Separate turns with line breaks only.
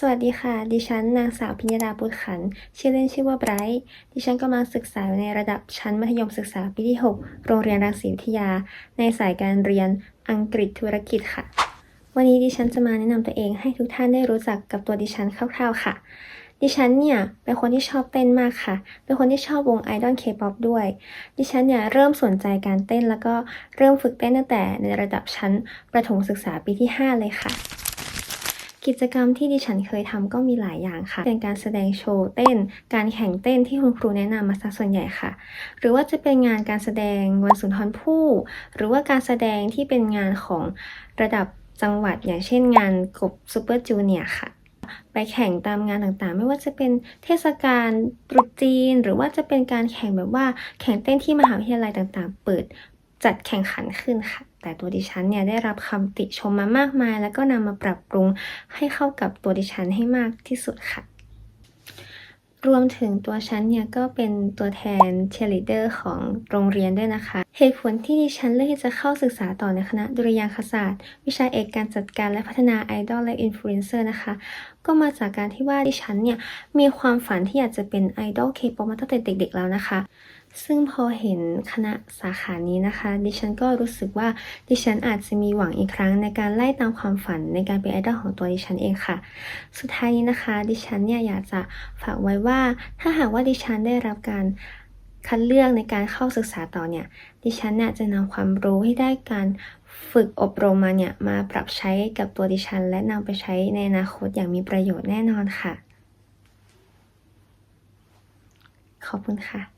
สวัสดีค่ะ ดิฉันนางสาวพิญญาดาบุตรขัน ชื่อเล่นชื่อว่าไบรท์ดิฉันกำลังศึกษาในระดับชั้นมัธยมศึกษาปีที่ 6 โรงเรียนรังสีวิทยา ในสายการเรียนอังกฤษธุรกิจค่ะ วันนี้ดิฉันจะมาแนะนำตัวเองให้ทุกท่านได้รู้จักกับตัวดิฉันคร่าวๆค่ะ ดิฉันเนี่ยเป็นคนที่ชอบเต้นมากค่ะ เป็นคนที่ชอบวงไอดอลเคป๊อปด้วย ดิฉันเนี่ยเริ่มสนใจการเต้นแล้วก็เริ่มฝึกเต้นตั้งแต่ในระดับชั้นประถมศึกษาปีที่ 5 เลยค่ะ กิจกรรมที่ดิฉันเคยทำก็มีหลายอย่างค่ะ เป็นการแสดงโชว์เต้น การแข่งเต้นที่คุณครูแนะนำมาซะส่วนใหญ่ค่ะ หรือว่าจะเป็นงานการแสดงวันสุนทรภู่หรือว่าการแสดงที่เป็นงานของระดับจังหวัดอย่างเช่นงานกบซูเปอร์จูเนียค่ะ ไปแข่งตามงานต่างๆ ไม่ว่าจะเป็นเทศกาลตรุษจีน หรือว่าจะเป็นการแข่งแบบว่าแข่งเต้นที่มหาวิทยาลัยต่างๆ เปิด จัดแข่งขันขึ้นค่ะ แต่ตัวดิฉันเนี่ยได้รับคำติชมมามากมาย แล้วก็นำมาปรับปรุงให้เข้ากับตัวดิฉันให้มากที่สุดค่ะ รวมถึงตัวฉันเนี่ยก็เป็นตัวแทนเชลิเดอร์ของโรงเรียนด้วยนะคะ เหตุผลที่ดิฉันเลือกที่จะเข้าศึกษาต่อในคณะดุริยางคศาสตร์ วิชาเอกการจัดการและพัฒนาไอดอลและอินฟลูเอนเซอร์นะคะก็มาจากการที่ว่าดิฉันเนี่ยมีความฝันที่อยากจะเป็นไอดอลเคป๊อปมาตั้งแต่เด็กๆแล้วนะคะ ซึ่งพอเห็นคณะสาขานี้นะคะ ดิฉันก็รู้สึกว่าดิฉันอาจจะมีหวังอีกครั้งในการไล่ตามความฝันในการเป็นไอดอลของตัวดิฉันเองค่ะ สุดท้ายนี้นะคะ ดิฉันเนี่ยอยากจะฝากไว้ว่า ถ้าหากว่าดิฉันได้รับการคัดเลือกในการเข้าศึกษาต่อเนี่ย ดิฉันเนี่ยจะนำความรู้ที่ได้การฝึกอบรมมาเนี่ยมาปรับใช้กับตัวดิฉัน และนำไปใช้ในอนาคตอย่างมีประโยชน์แน่นอนค่ะ ขอบคุณค่ะ